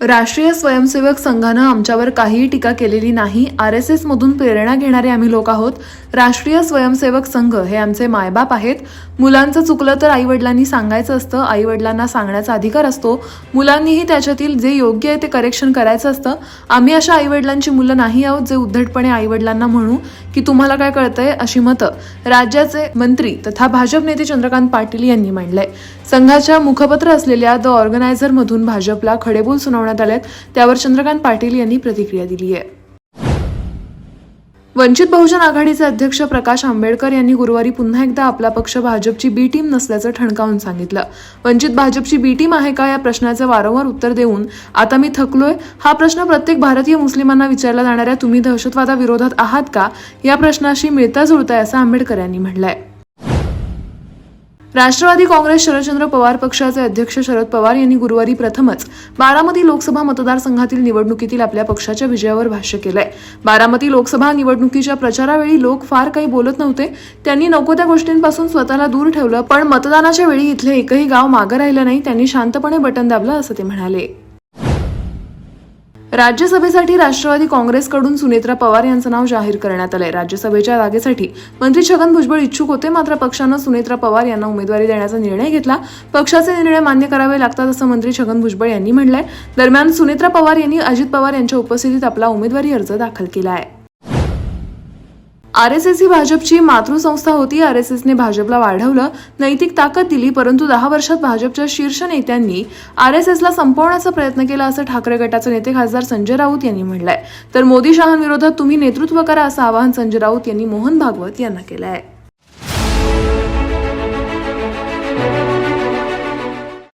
राष्ट्रीय स्वयंसेवक संघानं आमच्यावर काहीही टीका केलेली नाही. आर एस एसमधून प्रेरणा घेणारे आम्ही लोक आहोत. राष्ट्रीय स्वयंसेवक संघ हे आमचे मायबाप आहेत. मुलांचं चुकलं तर आईवडिलांनी सांगायचं असतं. आईवडिलांना सांगण्याचा अधिकार असतो. मुलांनीही त्याच्यातील जे योग्य आहे ते करेक्शन करायचं असतं. आम्ही अशा आईवडिलांची मुलं नाही आहोत जे उद्धटपणे आईवडिलांना म्हणू की तुम्हाला काय कळतंय अशी मतं राज्याचे मंत्री तथा भाजप नेते चंद्रकांत पाटील यांनी मांडलंय. संघाच्या मुखपत्र असलेल्या द ऑर्गनायझरमधून भाजपला खडेबोल सुनावण्यात आलेत. त्यावर चंद्रकांत पाटील यांनी प्रतिक्रिया दिली आहे. वंचित बहुजन आघाडीचे अध्यक्ष प्रकाश आंबेडकर यांनी गुरुवारी पुन्हा एकदा आपला पक्ष भाजपची बी टीम नसल्याचं ठणकावून सांगितलं. वंचित भाजपची बी टीम आहे का या प्रश्नाचं वारंवार उत्तर देऊन आता मी थकलोय? हा प्रश्न प्रत्येक भारतीय मुस्लिमांना विचारला जाणाऱ्या तुम्ही दहशतवादाविरोधात आहात का? या प्रश्नाशी मिळता जुळताय असं आंबेडकर यांनी म्हटलंय. राष्ट्रवादी काँग्रेस शरदचंद्र पवार पक्षाचे अध्यक्ष शरद पवार यांनी गुरुवारी प्रथमच बारामती लोकसभा मतदारसंघातील निवडणुकीतील आपल्या पक्षाच्या विजयावर भाष्य केलंय. बारामती लोकसभा निवडणुकीच्या प्रचारावेळी लोक फार काही बोलत नव्हते. त्यांनी नको त्या गोष्टींपासून स्वतःला दूर ठेवलं पण मतदानाच्या वेळी इथले एकही गाव मागं राहिलं नाही त्यांनी शांतपणे बटन दाबलं असं ते म्हणाले. राज्यसभेसाठी राष्ट्रवादी काँग्रेसकडून सुनेत्रा पवार यांचं नाव जाहीर करण्यात आलंय. राज्यसभेच्या जागेसाठी मंत्री छगन भुजबळ इच्छुक होते मात्र पक्षानं सुनेत्रा पवार यांना उमेदवारी देण्याचा निर्णय घेतला. पक्षाचे निर्णय मान्य करावे लागतात असं मंत्री छगन भुजबळ यांनी म्हटलंय. दरम्यान सुनेत्रा पवार यांनी अजित पवार यांच्या उपस्थितीत आपला उमेदवारी अर्ज दाखल केला आहे. आर एस एस ही भाजपची मातृसंस्था होती. आर एस एसने भाजपला वाढवलं. नैतिक ताकद दिली परंतु दहा वर्षात भाजपच्या शीर्ष नेत्यांनी आर एस एसला संपवण्याचा प्रयत्न केला असं ठाकरे गटाचे नेते खासदार संजय राऊत यांनी म्हटलंय. तर मोदी शहांविरोधात तुम्ही नेतृत्व करा असं आवाहन संजय राऊत यांनी मोहन भागवत यांना केलं आहे